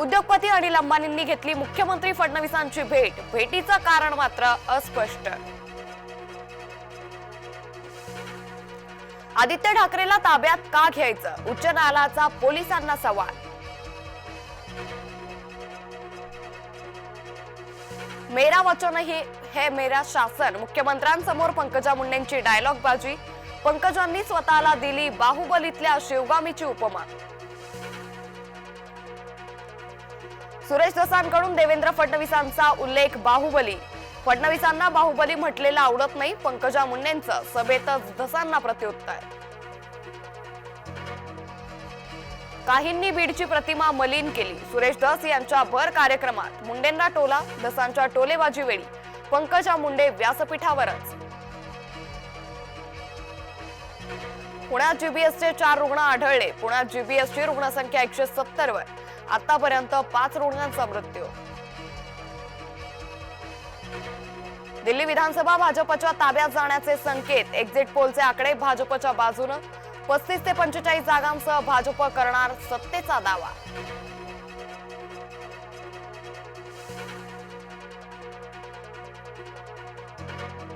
उद्योगपती अनिल अंबानींनी घेतली मुख्यमंत्री फडणवीसांची भेट. भेटीचं कारण मात्र अस्पष्ट. आदित्य ठाकरेला ताब्यात का घ्यायचं? उच्च न्यायालयाचा पोलिसांना सवाल. मेरा वचन ही हे मेरा शासन. मुख्यमंत्र्यांसमोर पंकजा मुंडेंची डायलॉग बाजी. पंकजांनी स्वतःला दिली बाहुबलीतल्या शिवगामीची उपमा. सुरेश दसांकडून देवेंद्र फडणवीसांचा उल्लेख बाहुबली. फडणवीसांना बाहुबली म्हटलेलं आवडत नाही पंकजा मुंडेंचं. सभेतच दसांना प्रत्युत्तर. काहींनी बीडची प्रतिमा मलिन केली. सुरेश दस यांच्या भर कार्यक्रमात मुंडेंना टोला दसांच्या टोलेबाजी वेळी. पंकजा मुंडे व्यासपीठावरच. पुण्यात जीबीएसचे चार रुग्ण आढळले. पुण्यात जीबीएसची रुग्णसंख्या एकशे सत्तर वर आतापर्यंत पाच रुग्णांचा मृत्यू. दिल्ली विधानसभा भाजपच्या ताब्यात जाण्याचे संकेत. एक्झिट पोलचे आकडे भाजपच्या बाजूनं. पस्तीस ते पंचेचाळीस जागांसह भाजप करणार सत्तेचा दावा.